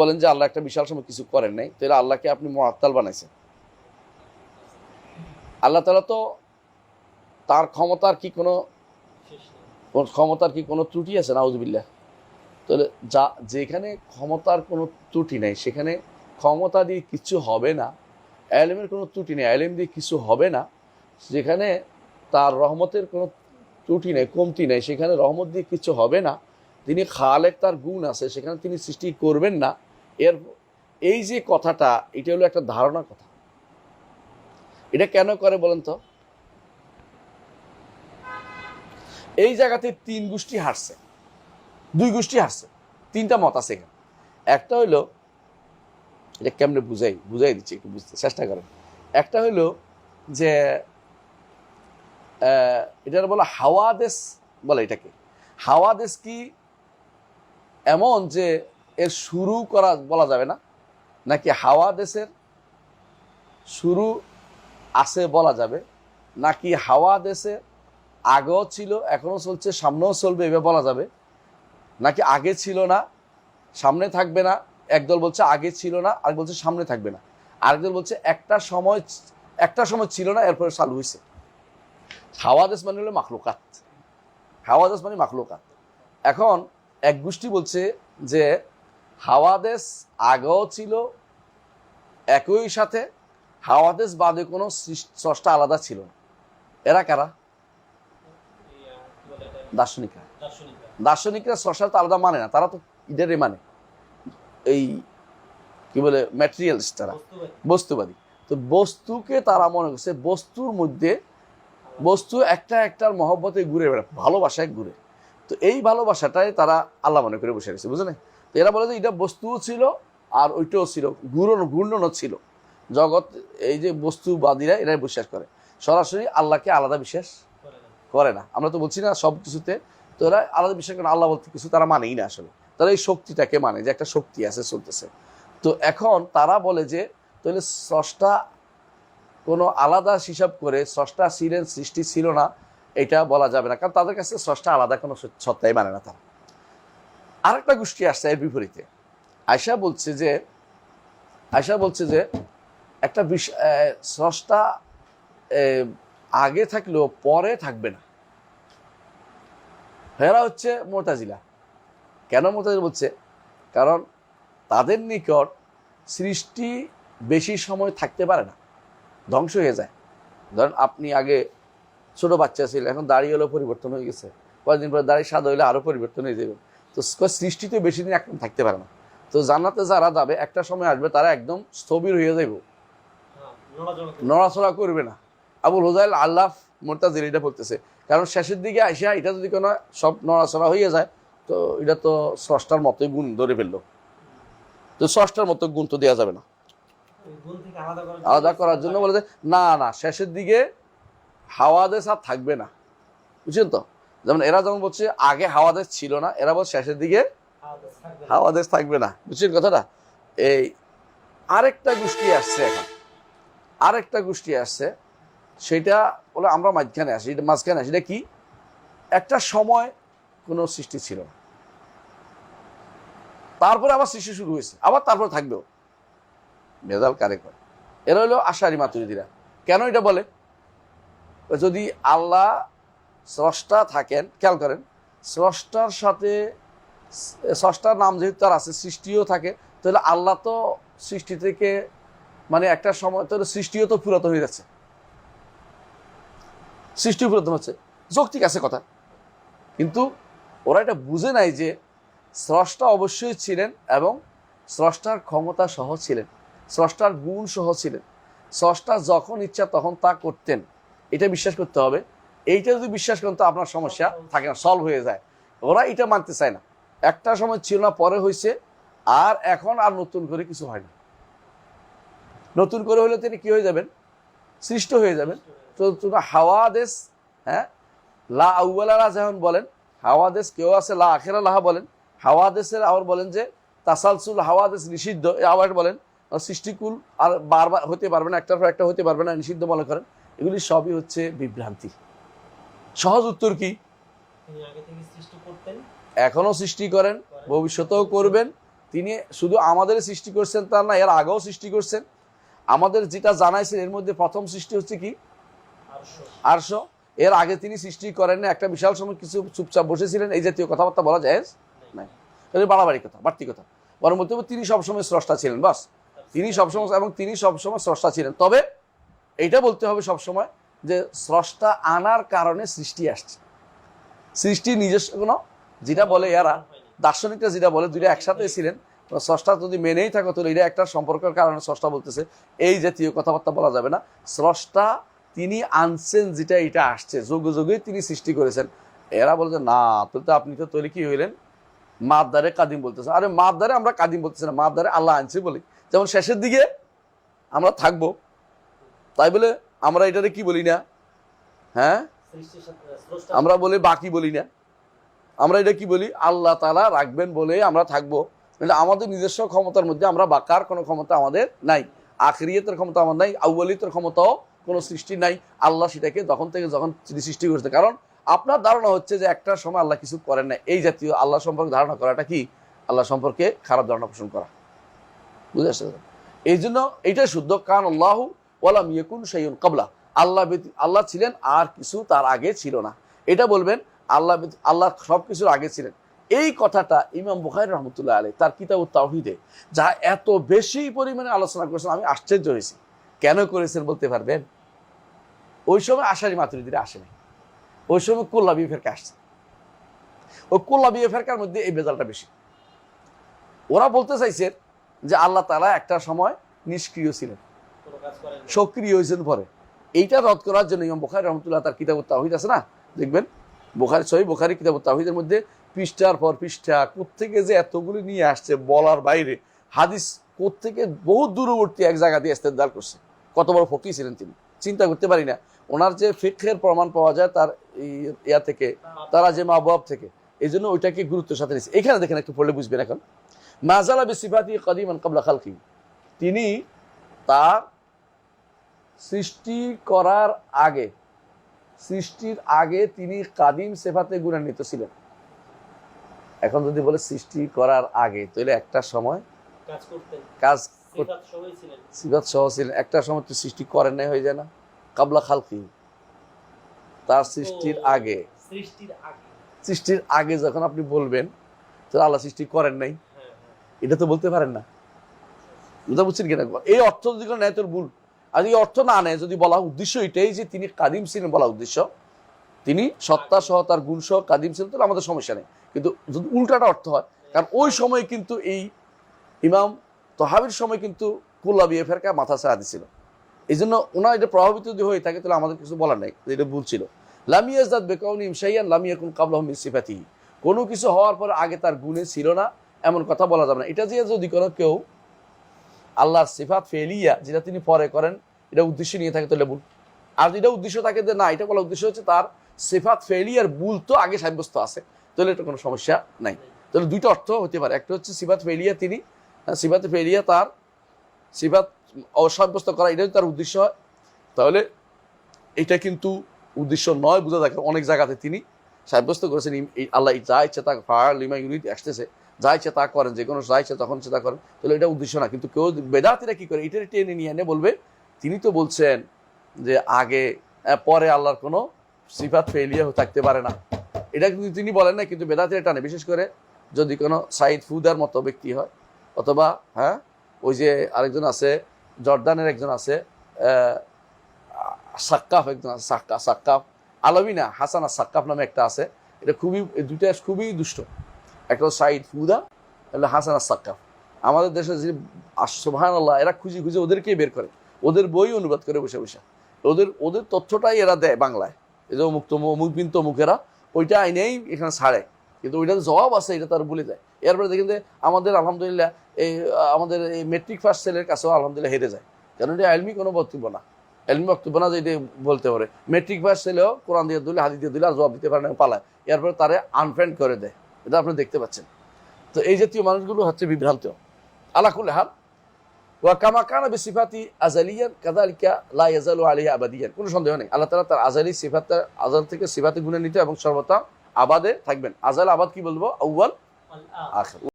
বলেন যে আল্লাহ একটা বিশাল সময় কিছু করেন নাই, তাহলে আল্লাহকে আপনি মহাত্তাল বানাইছেন। আল্লাহ তালা তো তার ক্ষমতার কি কোনো ক্ষমতার কি কোনো ত্রুটি আছে? নাউজবিল্লাহ। তাহলে যা, যেখানে ক্ষমতার কোনো ত্রুটি নেই, সেখানে ক্ষমতা দিয়ে কিছু হবে না অ্যালেমের কোনো ত্রুটি নেই অ্যালেম দিয়ে কিছু হবে না, যেখানে তার রহমতের কোনো ত্রুটি নেই, কমতি নেই, সেখানে রহমত দিয়ে কিছু হবে না, তিনি খালেক তার গুণ আছে, সেখানে তিনি সৃষ্টি করবেন না এর, এই যে কথাটা, এটা হলো একটা ধারণা কথা। এটা কেন করে বলেন তো? এই জায়গাতে তিন গোষ্ঠী হারছে। দুই গোষ্ঠী হারছে। তিনটা মত আছে এখানে। একটা হইল, এটা কেমনে বুঝাই বুঝাই দিচ্ছি একটু বুঝতে, চেষ্টা করেন। একটা হইল যে এটার বলা হাওয়াদেশ বলে এটাকে। হাওয়াদেশ কি? এমন যে এর শুরু করা বলা যাবে না, নাকি হাওয়া দেশের শুরু আছে বলা যাবে, নাকি হাওয়া দেশে আগেও ছিল, এখনও চলছে, সামনেও চলবে, এভাবে বলা যাবে, নাকি আগে ছিল না, সামনে থাকবে না, একদল বলছে আগে ছিল না আর বলছে সামনে থাকবে না আরেকদল বলছে একটা সময় একটা সময় ছিল না, এরপরে চালু হয়েছে। হাওয়া দেশ মানে হলো মাখলুকাত। হাওয়াদেশ মানে মাখলুকাত। এখন এক গোষ্ঠী বলছে যে হাওয়াদেশ আগেও ছিল একই সাথে হাওয়াদেশ বাদে কোনো স্রষ্টা আলাদা ছিল এরা কারা? দার্শনিকরা। দার্শনিকরা স্রষ্টা তো আলাদা মানে না, তারা তো ইডারে মানে। এই কি বলে ম্যাটেরিয়ালস তারা বস্তুবাদী। তো বস্তুকে তারা মনে করছে, বস্তুর মধ্যে বস্তু একটা একটার মহব্বতে ঘুরে বেড়ায়, ভালোবাসায় ঘুরে। তো এই ভালোবাসাটাই তারা আল্লাহ মনে করে বসে গেছে বুঝলেন? এরা বলে যে এটা বস্তুও ছিল আর ওইটাও ছিল, ঘূর্ণন, ঘূর্ণনও ছিল। জগৎ এই যে বস্তুবাদীরা এরাই বিশ্বাস করে। সরাসরি আল্লাহকে আলাদা বিশ্বাস করে না। আমরা তো বলছি না সব কিছুতে তো এরা আলাদা বিশ্বাস করে আল্লাহ বলতে কিছু তারা মানেই না আসলে। তারা এই শক্তিটাকে মানে যে একটা শক্তি আছে, চলতেছে। তো এখন তারা বলে যে, তাহলে স্রষ্টা কোনো আলাদা হিসাব করে স্রষ্টা ছিলেন সৃষ্টি ছিল না, এটা বলা যাবে না। কারণ তাদের কাছে স্রষ্টা আলাদা কোনো সত- সত্তাই মানে না তারা। আরেকটা গোষ্ঠী আসছে এর বিপরীতে। আয়সা বলছে যে আয়সা বলছে যে, একটা স্রষ্টা আগে থাকলেও পরে থাকবে না। এরা হচ্ছে মোতাজিলা। কেন মোতাজিলা বলছে? কারণ তাদের নিকট সৃষ্টি বেশি সময় থাকতে পারে না। ধ্বংস হয়ে যায়। ধরেন আপনি আগে ছোট বাচ্চা ছিলেন, এখন দাড়ি হলেও পরিবর্তন হয়ে গেছে। কয়েকদিন পরে দাড়ি সাদা হইলে আরও পরিবর্তন হয়ে যাবে। তো সৃষ্টিতে বেশি দিন একদম থাকতে পারে না। তো জান্নাতে যারা যাবে, একটা সময় আসবে, তারা একদম স্থবির হয়ে যাইব। নড়াচড়া করবে না। আবুল হোজাইল আল্লাহ মোরতাজির এটা বলতেছে। কারণ শেষের দিকে আইসা এটা যদি কোনো সব নড়াচড়া হয়ে যায়, তো এটা তো স্রষ্টার মতোই গুণ ধরে ফেলল। তো স্রষ্টার মতো গুণ তো দেওয়া যাবে না। আলাদা করার জন্য বলে যে, না না, শেষের দিকে হাওয়াদেশ আর থাকবে না। বুঝছেন তো? যেমন এরা যেমন বলছে, আগে হাওয়াদেশ ছিল না, এরা বলছে শেষের দিকে হাওয়াদেশ থাকবে না। বুঝছেন কথাটা? এই আরেকটা গোষ্ঠী আসছে এখন। আরেকটা গোষ্ঠী আসছে। সেটা বলে আমরা মাঝখানে আসি, এটা মাঝখানে আসি। এটা কি? একটা সময় কোনো সৃষ্টি ছিল না। তারপরে আবার সৃষ্টি শুরু হয়েছে, আবার তারপরে থাকবেও। ভেজাল কারে করে? এরা হলো আশারি মাতুরিদিরা। কেন এটা বলে? যদি আল্লাহ স্রষ্টা থাকেন, খেয়াল করেন, স্রষ্টার সাথে, স্রষ্টার নাম যেহেতু তার আছে, সৃষ্টিও থাকে, তাহলে আল্লাহ তো সৃষ্টি থেকে মানে একটা সময়, তাহলে সৃষ্টিও তো পুরাতন হয়ে যাচ্ছে সৃষ্টিও পুরাতন হচ্ছে। যৌক্তিক আছে কথা। কিন্তু ওরা এটা বুঝে নাই যে স্রষ্টা অবশ্যই ছিলেন এবং স্রষ্টার ক্ষমতা সহ ছিলেন, স্রষ্টার গুণ সহ ছিলেন। স্রষ্টা যখন ইচ্ছা তখন তা করতেন। এটা বিশ্বাস করতে হবে। এইটা যদি বিশ্বাস করেন তো আপনার সমস্যা থাকে না সলভ হয়ে যায়। ওরা এটা মানতে চায় না। একটা সময় ছিল না, পরে হয়েছে, আর এখন আর নতুন করে কিছু হয় না। নতুন করে হলে তিনি কি হয়ে যাবেন? সৃষ্ট হয়ে যাবেন। তো হাওয়া দেশ হ্যাঁ? লা আউ্বালারা যেমন বলেন হাওয়া দেশ কেউ আছে, লা আখেরা লাহা বলেন। হাওয়া দেশের আবার বলেন যে, তাসালসুল হাওয়া দেশ নিষিদ্ধ আবার বলেন, সৃষ্টিকুল আর বারবার হতে পারবে না, একটার পর একটা হতে পারবে না, নিষিদ্ধ মনে করেন। এগুলি সবই হচ্ছে বিভ্রান্তি। সহজ উত্তর কি? এখনও সৃষ্টি করেন ভবিষ্যতেও করবেন। তিনি শুধু আমাদের সৃষ্টি করছেন তার না এর আগেও সৃষ্টি করছেন। আমাদের যেটা জানাইছেন এর মধ্যে প্রথম সৃষ্টি হচ্ছে কি? আরশ। এর আগে তিনি সৃষ্টি করেন না একটা বিশাল সময় কিছু চুপচাপ বসেছিলেন এই জাতীয় কথাবার্তা বলা যায় নাই। এটা বাড়াবাড়ি কথা বাড়তি কথা। বরং তিনি সবসময় স্রষ্টা ছিলেন বাস। তিনি সবসময় এবং তিনি সবসময় স্রষ্টা ছিলেন। তবে এইটা বলতে হবে সবসময় যে স্রষ্টা আনার কারণে সৃষ্টি আসছে। সৃষ্টি নিজস্ব কোনো, যেটা বলে এরা, দার্শনিকরা যেটা বলে, দুইটা একসাথে ছিলেন স্রষ্টা যদি মেনেই থাকো, তাহলে এটা একটা সম্পর্কের কারণে স্রষ্টা বলতেছে, এই জাতীয় কথাবার্তা বলা যাবে না। স্রষ্টা, তিনি আনছেন যেটা এটা আসছে, যোগে যোগে তিনি সৃষ্টি করেছেন। এরা বলছে না তো আপনি তো তৈরি কি হইলেন? মাদ্দারে কাদিম বলতেছে। আরে মাদ্দারে আমরা কাদিম বলতেছি না, মাদ্দারে আল্লাহ আনছে বলি। যেমন শেষের দিকে আমরা থাকব, তাই বলে আমরা এটারে কি বলি না? হ্যাঁ? আমরা বলি বাকি বলি না। আমরা এটা কি বলি? আল্লাহ তালা রাখবেন বলে আমরা থাকব। কিন্তু আমাদের নিজস্ব ক্ষমতার মধ্যে আমরা বাকার কোনো ক্ষমতা আমাদের নাই। আখরিয়তের ক্ষমতা আমার নাই আউ্বালিয়তের ক্ষমতাও কোনো সৃষ্টি নাই। আল্লাহ সেটাকে তখন থেকে যখন সৃষ্টি করেছে। কারণ আপনার ধারণা হচ্ছে যে একটা সময় আল্লাহ কিছু করেন না এই জাতীয় আল্লাহ সম্পর্কে ধারণা করাটা কি? আল্লাহ সম্পর্কে খারাপ ধারণা পোষণ করা। বুঝে আসছে এই জন্য এইটাই শুদ্ধ। কান আল্লাহ ওয়ালাম ইয়েকুন সেইন কাবলা আল্লাহ আল্লাহ ছিলেন আর কিছু তার আগে ছিল না। এটা বলবেন, আল্লাহ আল্লাহ সব কিছুর আগে ছিলেন। এই কথাটা ইমাম বুখারি রহমতুল্লাহ আলী তার কিতাব তাহিদে যা এত বেশি পরিমাণে আলোচনা করেছেন, আমি আশ্চর্য হয়েছি। কেন করেছেন বলতে পারবেন? ওই সময় আশারি মাতুরিদিরা আসেনি ওই সময় কোল্লাবি ফেরকা আসছে। ওই কোল্লাবি ফেরকার মধ্যে এই বেজালটা বেশি। ওরা বলতে চাইছে যে আল্লাহ তালা একটা সময় নিষ্ক্রিয় ছিলেন। সক্রিয় হয়েছেন পরে। এইটা রদ করার জন্য ইমাম বুখারি রহমতুল্লাহ তার কিতাব তাহিদ আছে না? দেখবেন, বুখারি সহি বুখারি কিতাব তাহিদের মধ্যে পৃষ্ঠার পর পৃষ্ঠা, কোত্থেকে যে এতগুলি নিয়ে আসছে বলার বাইরে, হাদিস কোত্থেকে বহু দূরবর্তী এক জায়গা দিয়ে ইস্তেদাল করছে। কত বড় ফকি ছিলেন তিনি। চিন্তা করতে পারি না। ওনার যে ফিকের প্রমাণ পাওয়া যায় তার ইয়া থেকে, তারা যে মা বাপ থেকে, এই জন্য ওইটাকে গুরুত্বের সাথে নিচ্ছে এখানে দেখেন একটু পড়লে বুঝবেন এখন। মাজালা বিসিফাতি কদিমান কাবলা খালকি। তিনি তার সৃষ্টি করার আগে সৃষ্টির আগে তিনি কাদিম সেফাতে গুণান্বিত ছিলেন। এখন যদি বলে সৃষ্টি করার আগে তাহলে একটা সময় কাজ সিফাত সহ ছিলেন। একটা সময় তো সৃষ্টি করেন নাই হয়ে যায় না। কাবলা খালকি। তার সৃষ্টির আগে। সৃষ্টির আগে। যখন আপনি বলবেন তাহলে আল্লাহ সৃষ্টি করেন নাই। হ্যাঁ হ্যাঁ। এটা তো বলতে পারেন না। বুঝছেন কিনা? এই অর্থ যদি নেয় তোর ভুল আর এই অর্থ না নেয় যদি বলা উদ্দেশ্য এটাই যে তিনি কাদিম ছিলেন বলা উদ্দেশ্য, তিনি সত্তা সহ তার গুণ সহ কাদিম ছিলেন তাহলে আমাদের সমস্যা নেই। কিন্তু যদি উল্টাটা অর্থ হয়, কারণ ওই সময় কিন্তু এই ইমাম তহাবির সময় কিন্তু কুল্লাবি ফেরকা মাথা ছাড়া দিছিল। এই জন্য ওনার এটা প্রভাবিত যদি হয়ে থাকে, তাহলে আমাদের কিছু বলার নাই, এটা ভুল ছিল। লামিয়াজাদ বেকাউনি ইমসাইয়ান লামিয়াকুন কাবলাহ মিন সিফাতিহি। কোনো কিছু হওয়ার পর আগে তার গুণে ছিল না, এমন কথা বলা যাবে না। এটা যে যদি কোনো কেউ আল্লাহর সিফাত ফেলিয়া যেটা তিনি পরে করেন, এটা উদ্দেশ্য নিয়ে থাকে তাহলে ভুল আর যেটা উদ্দেশ্য থাকে যে না, এটা বলা উদ্দেশ্য হচ্ছে তার সিফাত ফেলিয়ার ভুল তো আগে সাব্যস্ত আছে। তাহলে এটা কোনো সমস্যা নাই। তাহলে দুইটা অর্থ হতে পারে। একটা হচ্ছে সিফাত ফেলিয়া তিনি সিফাত ফেলিয়া তার সিফাত অসাব্যস্ত করা এটা তার উদ্দেশ্য হয়। তাহলে এটা কিন্তু উদ্দেশ্য নয়, বোঝা যায়। অনেক জায়গাতে তিনি সাব্যস্ত করেছেন, এই আল্লাহ যা ইচ্ছা তা ফায়ার লিমা ইউনিট আসতেছে। যা ইচ্ছা তা করেন, যে কোনো যা ইচ্ছা তখন সে তা করেন, তাহলে এটা উদ্দেশ্য না। কিন্তু কেউ বেদাতিরা কি করে? এটা টেনে নিয়ে এনে বলবে, তিনি তো বলছেন যে আগে পরে আল্লাহর কোনো সিফাত ফেলিয়া থাকতে পারে না। এটা কিন্তু তিনি বলেন না কিন্তু বেদাতিরা টানে। বিশেষ করে যদি কোনো সাইদ ফুদার মতো ব্যক্তি হয়, অথবা হ্যাঁ ওই যে আরেকজন আছে, জর্দানের একজন আছে সাক্কাফ একজন আছে, সাক্কা, সাক্কাফ আলমিনা হাসানা সাক্কাফ নামে একটা আছে। এটা খুবই দুইটা খুবই দুষ্ট। একটা ফুদা একটা হাসানা সাক্কাফ আমাদের দেশে যে সোহান আল্লাহ এরা খুঁজে খুঁজে ওদেরকেই বের করে। ওদের বই অনুবাদ করে বসে বসে। ওদের ওদের তথ্যটাই এরা দেয় বাংলায়। এই যে অমুক তমুক, অমুক বিন ওইটা আইনেই এখানে ছাড়ে। কিন্তু ওইটাতে জবাব আছে, এটা তার বলে যায়। এরপরে দেখেন যে আমাদের আলহামদুলিল্লাহ এই, আমাদের এই মেট্রিক ফার্স্ট সেলের কাছেও আলহামদুলিল্লাহ হেরে যায়। কারণ এটা আলমি কোনো বক্তব্য না। এলমি বক্তব্য না যে এটা বলতে পারে। মেট্রিক পাস ছেলেও কোরআন দিয়ে দিলে, হাদিস দিয়ে দিলে আর জবাব দিতে পারে না, পালায়। এরপরে তারে আনফ্রেন্ড করে দেয়। এটা আপনি দেখতে পাচ্ছেন। তো এই জাতীয় মানুষগুলো হচ্ছে বিভ্রান্ত। আলাকুল হাল, ওয়া কামা কানা বিসিফাতি আজালিয়ান, কাযালিকা লা ইয়াজালু আলাইহি আবাদিয়ান। কোনো সন্দেহ নেই। আল্লাহ তাআলা তার আজালি সিফাতটা আজাল থেকে সিফাতে গুণে নিতে এবং সর্বতা আবাদে থাকবেন। আজাল আবাদ কি বলব? আউয়াল, আখির।